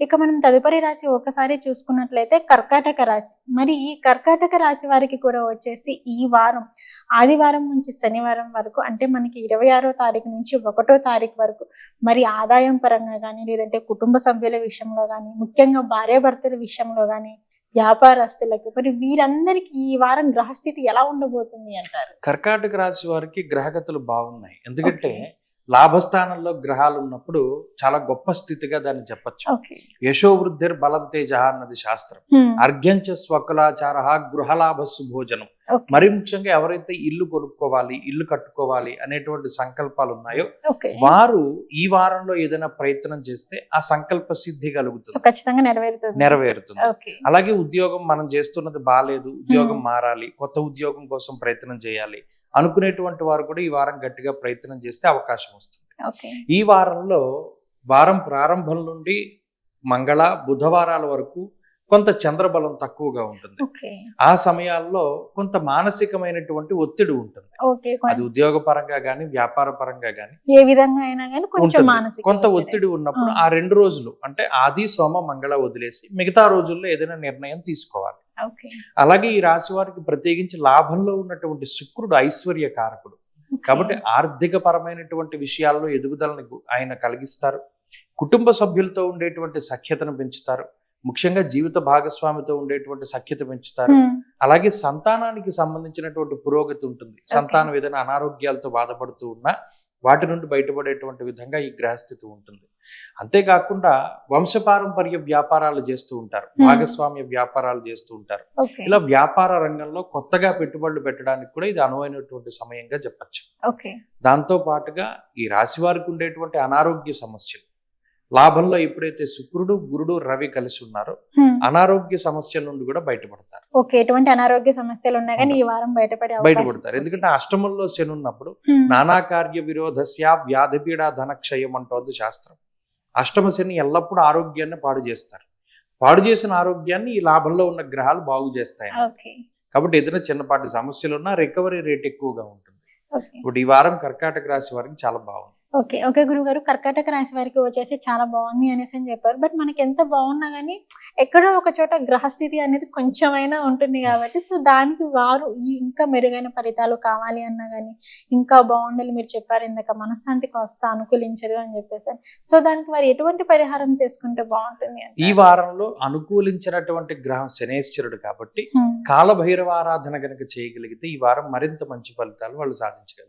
ఇక మనం తదుపరి రాశి ఒకసారి చూసుకున్నట్లయితే కర్కాటక రాశి. మరి ఈ కర్కాటక రాశి వారికి కూడా వచ్చేసి ఈ వారం ఆదివారం నుంచి శనివారం వరకు అంటే మనకి ఇరవై ఆరో తారీఖు నుంచి ఒకటో తారీఖు వరకు మరి ఆదాయం పరంగా కానీ లేదంటే కుటుంబ సభ్యుల విషయంలో కానీ ముఖ్యంగా భార్యాభర్తల విషయంలో కానీ వ్యాపారస్తులకు మరి వీరందరికీ ఈ వారం గ్రహస్థితి ఎలా ఉండబోతుంది అంటారు? కర్కాటక రాశి వారికి గ్రహగతులు బాగున్నాయి. ఎందుకంటే. లాభస్థానంలో గ్రహాలు ఉన్నప్పుడు చాలా గొప్ప స్థితిగా దాన్ని చెప్పచ్చు. యశోవృద్ధిర్ బలం తేజ అన్నది శాస్త్రం. అర్ఘ్యంచ స్వకులాచార గృహలాభస్సు భోజనం. మరి ముఖ్యంగా ఎవరైతే ఇల్లు కొనుక్కోవాలి ఇల్లు కట్టుకోవాలి అనేటువంటి సంకల్పాలు ఉన్నాయో వారు ఈ వారంలో ఏదైనా ప్రయత్నం చేస్తే ఆ సంకల్ప సిద్ధి కలుగుతుంది. ఖచ్చితంగా నెరవేరుతుంది. నెరవేరుతుంది. అలాగే ఉద్యోగం మనం చేస్తున్నది బాగాలేదు ఉద్యోగం. మారాలి కొత్త ఉద్యోగం కోసం ప్రయత్నం చేయాలి అనుకునేటువంటి వారు కూడా ఈ వారం గట్టిగా ప్రయత్నం చేస్తే అవకాశం వస్తుంది. ఈ వారంలో వారం ప్రారంభం నుండి మంగళ బుధవారాల వరకు కొంత చంద్రబలం తక్కువగా ఉంటుంది. ఆ సమయాల్లో కొంత మానసికమైనటువంటి ఒత్తిడి ఉంటుంది. అది ఉద్యోగ పరంగా కానీ వ్యాపార పరంగా కానీ ఏ విధంగా అయినా కానీ కొంచెం. మానసిక కొంత ఒత్తిడి. ఉన్నప్పుడు ఆ. రెండు రోజులు అంటే ఆది సోమ మంగళ వదిలేసి మిగతా రోజుల్లో ఏదైనా నిర్ణయం తీసుకోవాలి. అలాగే ఈ రాశి వారికి ప్రత్యేకించి లాభంలో ఉన్నటువంటి శుక్రుడు ఐశ్వర్య కారకుడు. కాబట్టి ఆర్థిక పరమైనటువంటి విషయాల్లో ఎదుగుదలని ఆయన కలిగిస్తారు. కుటుంబ సభ్యులతో ఉండేటువంటి సఖ్యతను పెంచుతారు. ముఖ్యంగా జీవిత భాగస్వామితో ఉండేటువంటి సఖ్యత పెంచుతారు. అలాగే సంతానానికి సంబంధించినటువంటి పురోగతి ఉంటుంది. సంతానం ఏదైనా అనారోగ్యాలతో బాధపడుతూ ఉన్నా వాటి నుండి బయటపడేటువంటి విధంగా ఈ గ్రహస్థితి ఉంటుంది. అంతేకాకుండా వంశపారంపర్య వ్యాపారాలు చేస్తూ ఉంటారు. భాగస్వామ్య వ్యాపారాలు చేస్తూ ఉంటారు. ఇలా వ్యాపార రంగంలో కొత్తగా పెట్టుబడులు పెట్టడానికి కూడా ఇది అనువైనటువంటి సమయంగా చెప్పచ్చు. దాంతో పాటుగా ఈ రాశి వారికి ఉండేటువంటి అనారోగ్య సమస్యలు లాభంలో ఎప్పుడైతే శుక్రుడు గురుడు రవి కలిసి ఉన్నారో. అనారోగ్య సమస్యల నుండి కూడా బయటపడతారు. ఓకే ఎటువంటి అనారోగ్య సమస్యలు ఉన్నా కానీ ఈ వారం బయటపడే బయటపడతారు. ఎందుకంటే అష్టమంలో శని ఉన్నప్పుడు. నానా కార్య విరోధస్య వ్యాధిపీడ ధనక్షయం అంటోంది శాస్త్రం. అష్టమ శని ఎల్లప్పుడూ ఆరోగ్యాన్ని పాడు చేస్తారు. పాడు చేసిన ఆరోగ్యాన్ని ఈ లాభంలో ఉన్న గ్రహాలు బాగు చేస్తాయి కాబట్టి ఏదైనా చిన్నపాటి సమస్యలు ఉన్నా రికవరీ రేట్ ఎక్కువగా ఉంటుంది. ఇప్పుడు ఈ వారం కర్కాటక రాశి వారికి చాలా బాగుంది. ఓకే ఓకే గురుగారు కర్కాటక రాశి వారికి వచ్చేసి చాలా బాగుంది అనేసి అని చెప్పారు బట్ మనకి ఎంత బాగున్నా కానీ ఎక్కడో ఒక చోట గ్రహస్థితి అనేది కొంచెమైనా ఉంటుంది కాబట్టి సో దానికి వారు ఈ ఇంకా మెరుగైన ఫలితాలు కావాలి అన్నా కానీ ఇంకా బాగుండాలి మీరు చెప్పారు ఇందాక మనశ్శాంతికి వస్తా అనుకూలించదు అని చెప్పేసి సో దానికి వారు ఎటువంటి పరిహారం చేసుకుంటే బాగుంటుంది? ఈ వారంలో అనుకూలించినటువంటి గ్రహం శనేశ్వరుడు కాబట్టి. కాలభైరవ ఆరాధన గనక చేయగలిగితే ఈ వారం మరింత మంచి ఫలితాలు వాళ్ళు సాధించగలరు